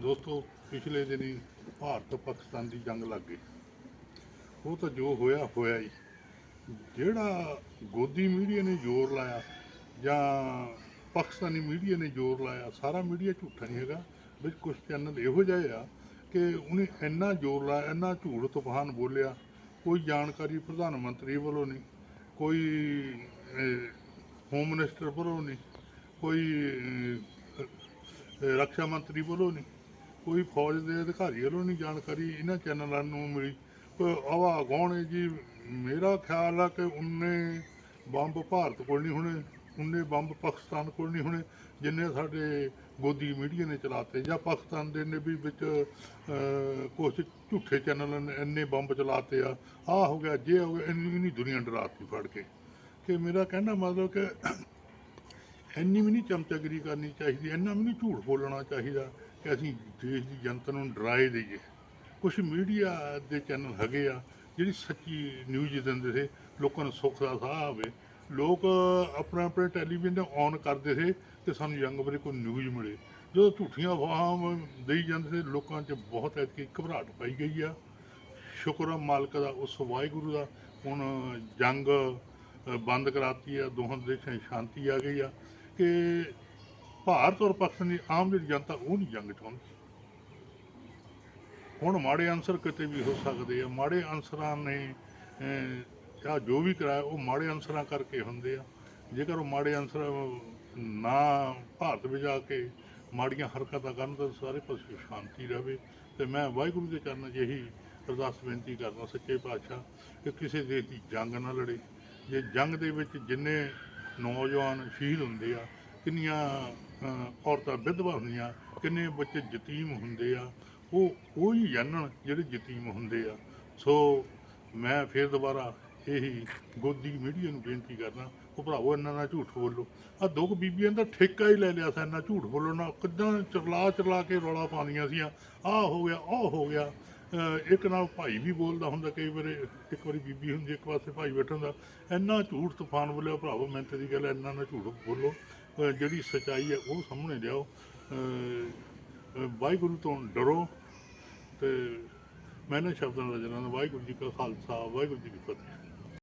ਦੋਸਤੋ ਪਿਛਲੇ ਦਿਨੀ ਭਾਰਤ ਪਾਕਿਸਤਾਨ ਦੀ ਜੰਗ ਲੱਗ ਗਈ। ਉਹ ਤਾਂ ਜੋ ਹੋਇਆ ਹੋਇਆ ਹੀ। ਜਿਹੜਾ ਗੋਦੀ ਮੀਡੀਆ ਨੇ ਜ਼ੋਰ ਲਾਇਆ ਜਾਂ ਪਾਕਿਸਤਾਨੀ ਮੀਡੀਆ ਨੇ ਜ਼ੋਰ ਲਾਇਆ ਸਾਰਾ ਮੀਡੀਆ ਝੂਠਾ ਨਹੀਂ ਹੈਗਾ। ਵਿੱਚ ਕੁਝ ਚੈਨਲ ਇਹੋ ਜਿਹੇ ਆ ਕਿ ਉਹਨੇ ਇੰਨਾ ਜ਼ੋਰ ਲਾਇਆ ਇੰਨਾ ਝੂਠ ਤੂਫਾਨ ਬੋਲਿਆ ਕੋਈ ਜਾਣਕਾਰੀ ਪ੍ਰਧਾਨ ਮੰਤਰੀ ਵੱਲੋਂ ਨਹੀਂ ਕੋਈ ਹੋਮ ਮਿਨਿਸਟਰ ਵੱਲੋਂ ਨਹੀਂ ਕੋਈ ਅਹ, ਰੱਖਿਆ ਮੰਤਰੀ ਵੱਲੋਂ ਨਹੀਂ ਕੋਈ ਫੌਜ ਦੇ ਅਧਿਕਾਰੀ ਵੱਲੋਂ ਨਹੀਂ ਜਾਣਕਾਰੀ ਇਹਨਾਂ ਚੈਨਲਾਂ ਨੂੰ ਮਿਲੀ। ਆਵਾ ਗਾਉਣੇ ਜੀ? ਮੇਰਾ ਖਿਆਲ ਆ ਕਿ ਉਨੇ ਬੰਬ ਭਾਰਤ ਕੋਲ ਨਹੀਂ ਹੋਣੇ ਉਨੇ ਬੰਬ ਪਾਕਿਸਤਾਨ ਕੋਲ ਨਹੀਂ ਹੋਣੇ ਜਿੰਨੇ ਸਾਡੇ ਗੋਦੀ ਮੀਡੀਆ ਨੇ ਚਲਾਤੇ ਜਾਂ ਪਾਕਿਸਤਾਨ ਦੇ ਨੇ ਵੀ ਵਿੱਚ ਅਹ, ਕੁਛ ਝੂਠੇ ਚੈਨਲ ਨੇ ਇੰਨੇ ਬੰਬ ਚਲਾਤੇ ਆ। ਆਹ ਹੋ ਗਿਆ ਜੇ ਹੋ ਗਿਆ ਇੰਨੀ ਨਹੀਂ ਦੁਨੀਆ ਡਰਾਤੀ ਫੜ ਕੇ। ਕਿ ਮੇਰਾ ਕਹਿਣਾ ਮਤਲਬ ਕਿ ਇੰਨੀ ਵੀ ਨਹੀਂ ਚਮਚਾਗਿਰੀ ਕਰਨੀ ਚਾਹੀਦੀ ਇੰਨਾ ਵੀ ਨਹੀਂ ਝੂਠ ਬੋਲਣਾ ਚਾਹੀਦਾ। ਕਿ ਅਸੀਂ ਦੇਸ਼ ਦੀ ਜਨਤਾ ਨੂੰ ਡਰਾਏ ਦਈਏ। ਕੁਝ ਮੀਡੀਆ ਦੇ ਚੈਨਲ ਹੈਗੇ ਆ, ਜਿਹੜੀ ਸੱਚੀ ਨਿਊਜ਼ ਦਿੰਦੇ ਸੀ, ਲੋਕਾਂ ਨੂੰ ਸੁੱਖ ਦਾ ਸਾਹ ਆਵੇ। ਲੋਕ ਆਪਣੇ ਆਪਣੇ ਟੈਲੀਵਿਜ਼ਨ ਔਨ ਕਰਦੇ ਸੀ ਕਿ ਸਾਨੂੰ ਜੰਗ ਬਾਰੇ ਕੋਈ ਨਿਊਜ਼ ਮਿਲੇ। ਜਦੋਂ ਝੂਠੀਆਂ ਅਫਵਾਹਾਂ ਦੇਈ ਜਾਂਦੇ ਸੀ, ਲੋਕਾਂ 'ਚ ਬਹੁਤ ਐਤਕੀ ਘਬਰਾਹਟ ਪਾਈ ਗਈ ਆ। ਸ਼ੁਕਰ ਆ ਮਾਲਕ ਦਾ, ਉਸ ਵਾਹਿਗੁਰੂ ਦਾ। ਹੁਣ ਜੰਗ ਬੰਦ ਕਰਾਤੀ ਆ, ਦੋਹਾਂ ਦੇਸ਼ਾਂ 'ਚ ਸ਼ਾਂਤੀ ਆ ਗਈ ਆ ਕਿ ਭਾਰਤ ਔਰ ਪਾਕਿਸਤਾਨ ਦੀ ਆਮ ਜਿਹੜੀ ਜਨਤਾ ਉਹ ਨਹੀਂ ਜੰਗ ਚਾਹੁੰਦੀ। ਹੁਣ ਮਾੜੇ ਅਨਸਰ ਕਿਤੇ ਵੀ ਹੋ ਸਕਦੇ ਆ ਮਾੜੇ ਅਨਸਰਾਂ ਨੇ ਅਹ, ਆਹ ਜੋ ਵੀ ਕਰਾਇਆ ਉਹ ਮਾੜੇ ਅਨਸਰਾਂ ਕਰਕੇ ਹੁੰਦੇ ਆ। ਜੇਕਰ ਉਹ ਮਾੜੇ ਅਨਸਰ ਨਾ ਭਾਰਤ ਵਿੱਚ ਆ ਕੇ ਮਾੜੀਆਂ ਹਰਕਤਾਂ ਕਰਨ ਤਾਂ ਸਾਰੇ ਪਾਸੇ ਸ਼ਾਂਤੀ ਰਹੇ। ਤੇ ਮੈਂ ਵਾਹਿਗੁਰੂ ਦੇ ਚਰਨਾਂ 'ਚ ਇਹੀ ਅਰਦਾਸ ਬੇਨਤੀ ਕਰਦਾ ਸੱਚੇ ਪਾਤਸ਼ਾਹ ਕਿ ਕਿਸੇ ਦੇਸ਼ ਦੀ ਜੰਗ ਨਾ ਲੜੇ। ਜੇ ਜੰਗ ਦੇ ਵਿੱਚ ਜਿੰਨੇ ਨੌਜਵਾਨ ਸ਼ਹੀਦ ਹੁੰਦੇ ਆ ਕਿੰਨੀਆਂ ਔਰਤਾਂ ਵਿਧਵਾ ਹੁੰਦੀਆਂ, ਕਿੰਨੇ ਬੱਚੇ ਯਤੀਮ ਹੁੰਦੇ ਆ, ਉਹ ਉਹ ਹੀ ਜਾਣਨ ਜਿਹੜੇ ਯਤੀਮ ਹੁੰਦੇ ਆ। ਸੋ ਮੈਂ ਫਿਰ ਦੁਬਾਰਾ ਇਹੀ ਗੋਦੀ ਮੀਡੀਆ ਨੂੰ ਬੇਨਤੀ ਕਰਦਾ, ਉਹ ਭਰਾਵੋ, ਇੰਨਾ ਨਾ ਝੂਠ ਬੋਲੋ। ਆ ਦੋ ਕੁ ਬੀਬੀਆਂ ਦਾ ਠੇਕਾ ਹੀ ਲੈ ਲਿਆ ਸੀ, ਇੰਨਾ ਝੂਠ ਬੋਲਣ ਨਾਲ ਕਿੱਦਾਂ ਚਰਲਾ ਚਰਲਾ ਕੇ ਰੌਲਾ ਪਾਉਂਦੀਆਂ ਸੀ ਆਹ ਹੋ ਗਿਆ, ਉਹ ਹੋ ਗਿਆ। ਇੱਕ ਨਾਲ ਭਾਈ ਵੀ ਬੋਲਦਾ ਹੁੰਦਾ, ਕਈ ਵਾਰੀ ਇੱਕ ਵਾਰੀ ਬੀਬੀ ਹੁੰਦੀ, ਇੱਕ ਪਾਸੇ ਭਾਈ ਬੈਠਾ ਹੁੰਦਾ। ਇੰਨਾ ਝੂਠ ਤੂਫਾਨ ਬੋਲਿਆ, ਭਰਾਵੋ, ਮੈਂ ਦੀ ਗੱਲ, ਇੰਨਾ ਨਾ ਝੂਠ ਬੋਲੋ। ਜਿਹੜੀ ਸਚਾਈ ਹੈ ਉਹ ਸਾਹਮਣੇ ਲਿਆਓ। ਵਾਹਿਗੁਰੂ ਤੋਂ ਡਰੋ ਤੇ ਮੈਂ ਇਹਨਾਂ ਸ਼ਬਦਾਂ ਦਾ ਜਨਾਂ ਵਾਹਿਗੁਰੂ ਜੀ ਕਾ ਖਾਲਸਾ, ਵਾਹਿਗੁਰੂ ਜੀ ਕੀ ਫਤਿਹ।